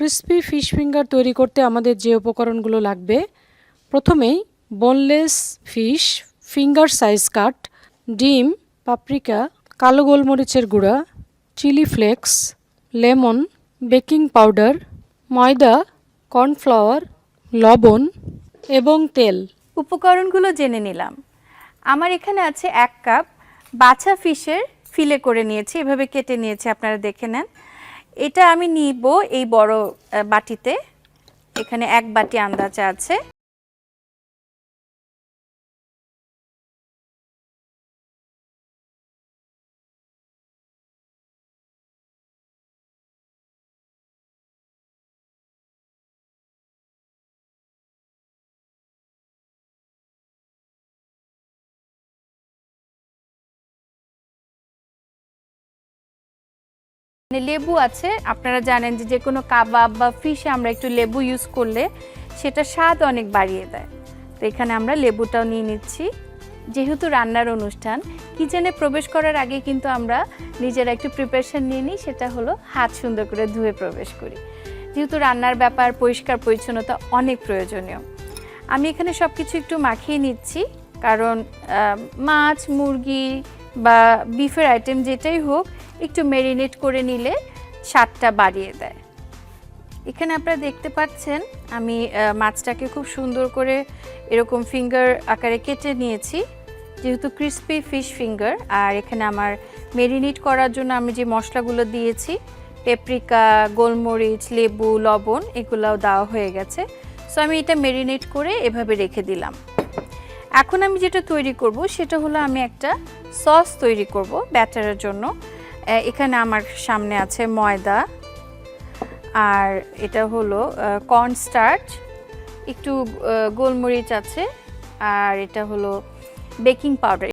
Crispy fish finger তৈরি করতে আমাদের যে উপকরণগুলো লাগবে, প্রথমেই boneless fish finger size cut ডিম পাপরিকা কালো গোলমরিচের গুঁড়া chilli flakes lemon baking powder ময়দা কর্নফ্লাওয়ার লবণ এবং তেল। উপকরণগুলো জেনে নিলাম। আমার এখানে আছে এক কাপ বাছা ফিশের ফিলে করে নিয়েছি। এভাবে কেটে নিয়েছি, আপনারা দেখে নেন। এটা আমি নিব এই বড় বাটিতে। এখানে এক বাটি আন্দাজে আছে। লেবু আছে, আপনারা জানেন যে যে কোনো কাবাব বা ফিশে আমরা একটু লেবু ইউজ করলে সেটা স্বাদ অনেক বাড়িয়ে দেয়। তো এখানে আমরা লেবুটাও নিয়ে নিচ্ছি। যেহেতু রান্নার অনুষ্ঠান, কিচেনে প্রবেশ করার আগে কিন্তু আমরা নিজেরা একটু প্রিপারেশন নিয়ে নিই, সেটা হলো হাত সুন্দর করে ধুয়ে প্রবেশ করি। যেহেতু রান্নার ব্যাপার, পরিষ্কার পরিচ্ছন্নতা অনেক প্রয়োজনীয়। আমি এখানে সব কিছু একটু মাখিয়ে নিচ্ছি, কারণ মাছ, মুরগি বা বিফের আইটেম যেটাই হোক একটু মেরিনেট করে নিলে স্বাদটা বাড়িয়ে দেয়। এখানে আপনারা দেখতে পাচ্ছেন, আমি মাছটাকে খুব সুন্দর করে এরকম ফিঙ্গার আকারে কেটে নিয়েছি। যেহেতু ক্রিস্পি ফিশ ফিঙ্গার আর এখানে আমার মেরিনেট করার জন্য আমি যে মশলাগুলো দিয়েছি পেপরিকা গোলমরিচ, লেবু, লবণ, এগুলোও দেওয়া হয়ে গেছে। সো আমি এটা মেরিনেট করে এভাবে রেখে দিলাম। এখন আমি যেটা তৈরি করব, সেটা হলো আমি একটা সস তৈরি করব ব্যাটারের জন্য। এখানে আমার সামনে আছে ময়দা। আর এটা হলো কর্ন স্টার্চ একটু গোলমরিচ আছে। আর এটা হলো বেকিং পাউডার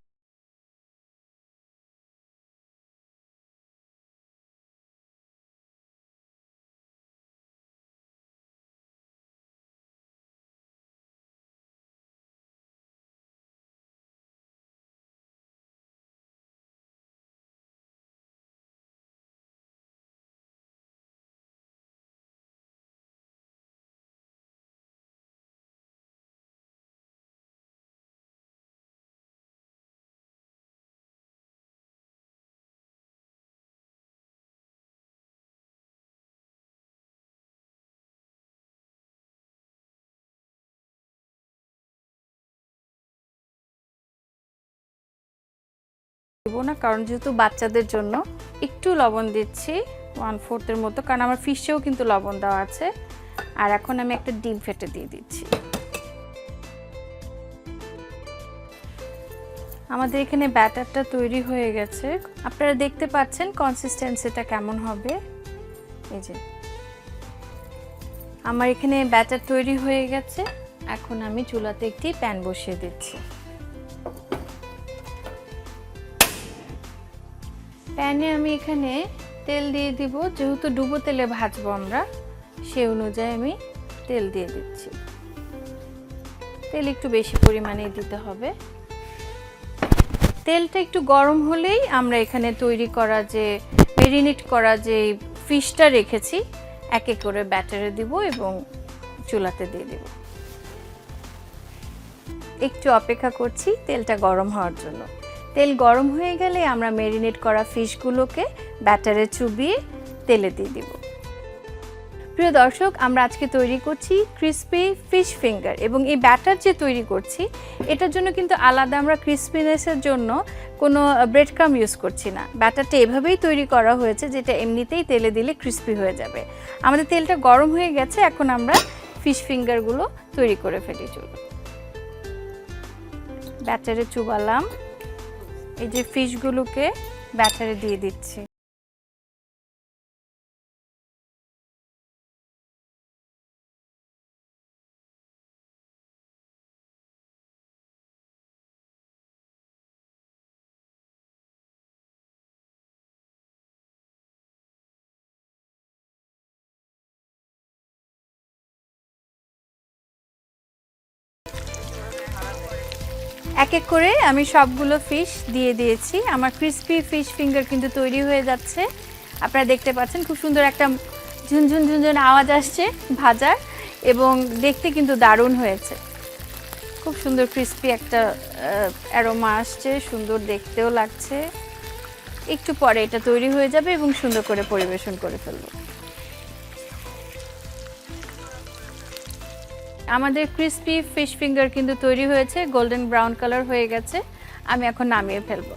দেবো না, কারণ যেহেতু বাচ্চাদের জন্য একটু লবণ দিচ্ছি ওয়ান ফোর্থের মতো, কারণ আমার ফিশেও কিন্তু লবণ দেওয়া আছে। আর এখন আমি একটা ডিম ফেটে দিয়ে দিচ্ছি। আমাদের এখানে ব্যাটারটা তৈরি হয়ে গেছে। আপনারা দেখতে পাচ্ছেন কনসিস্টেন্সিটা কেমন হবে। এই যে। আমার এখানে ব্যাটার তৈরি হয়ে গেছে। এখন আমি চুলাতে একটি প্যান বসিয়ে দিচ্ছি। প্যানে আমি এখানে তেল দিয়ে দিব। যেহেতু ডুবো তেলে ভাজবো আমরা, সে অনুযায়ী আমি তেল দিয়ে দিচ্ছি। তেল একটু বেশি পরিমাণে দিতে হবে। তেলটা একটু গরম হলেই আমরা এখানে তৈরি করা যে মেরিনেট করা যে ফিশটা রেখেছি, এক করে ব্যাটারে দিব এবং চুলাতে দিয়ে দেব। একটু অপেক্ষা করছি তেলটা গরম হওয়ার জন্য। তেল গরম হয়ে গেলে আমরা মেরিনেট করা ফিশগুলোকে ব্যাটারে চুবিয়ে তেলে দিয়ে দিব। প্রিয় দর্শক, আমরা আজকে তৈরি করছি ক্রিসপি ফিশ ফিঙ্গার এবং এই ব্যাটার যে তৈরি করছি, এটার জন্য কিন্তু আলাদা আমরা ক্রিসপিনেসের জন্য কোনো ব্রেড ক্রাম ইউজ করছি না। ব্যাটারটা এভাবেই তৈরি করা হয়েছে যেটা এমনিতেই তেলে দিলে ক্রিসপি হয়ে যাবে। আমাদের তেলটা গরম হয়ে গেছে, এখন আমরা ফিশ ফিঙ্গারগুলো তৈরি করে ফেলি। চলুন। ব্যাটারে চুবালাম। এই যে ফিশগুলোকে ব্যাটারে দিয়ে দিচ্ছি। এক এক করে আমি সবগুলো ফিশ দিয়ে দিয়েছি। আমার ক্রিস্পি ফিশ ফিঙ্গার কিন্তু তৈরি হয়ে যাচ্ছে। আপনারা দেখতে পাচ্ছেন খুব সুন্দর একটা ঝুনঝুন ঝুনঝুন আওয়াজ আসছে ভাজার এবং দেখতে কিন্তু দারুণ হয়েছে। খুব সুন্দর ক্রিস্পি একটা অ্যারোমা আসছে, সুন্দর দেখতেও লাগছে। একটু পরে এটা তৈরি হয়ে যাবে এবং সুন্দর করে পরিবেশন করে ফেলব। আমাদের ক্রিস্পি ফিশ ফিঙ্গার কিন্তু তৈরি হয়েছে গোল্ডেন ব্রাউন কালার হয়ে গেছে। আমি এখন নামিয়ে ফেলব।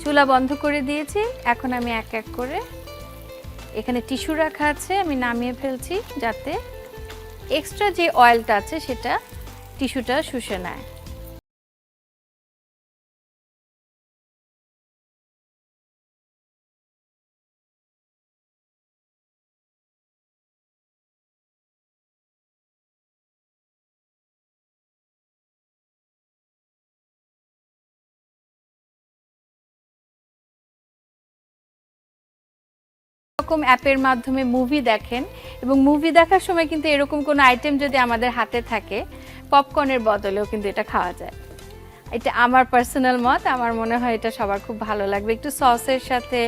চুলা বন্ধ করে দিয়েছি, এখন আমি এক এক করে এখানে টিস্যু রাখা আছে, আমি নামিয়ে ফেলছি যাতে এক্সট্রা যে অয়েলটা আছে সেটা টিস্যুটা শুষে নেয়। রকম অ্যাপের মাধ্যমে মুভি দেখেন এবং মুভি দেখার সময় কিন্তু এরকম কোনো আইটেম যদি আমাদের হাতে থাকে পপকর্নের বদলেও কিন্তু এটা খাওয়া যায়। এটা আমার পার্সোনাল মত, আমার মনে হয় এটা সবার খুব ভালো লাগবে। একটু সসের সাথে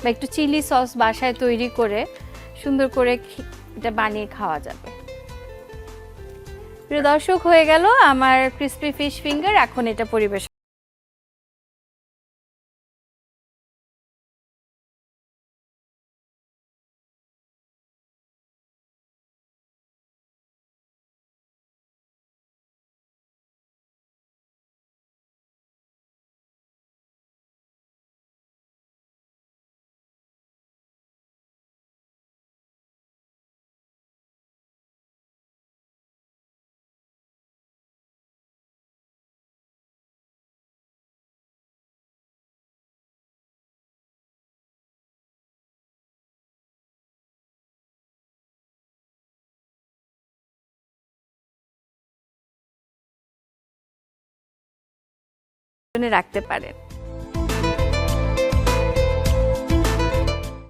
বা একটু চিলি সস বাসায় তৈরি করে, সুন্দর করে এটা বানিয়ে খাওয়া যাবে। প্রিয় দর্শক, হয়ে গেল আমার ক্রিসপি ফিশ ফিঙ্গার এখন এটা পরিবেশ রাখতে পারেন।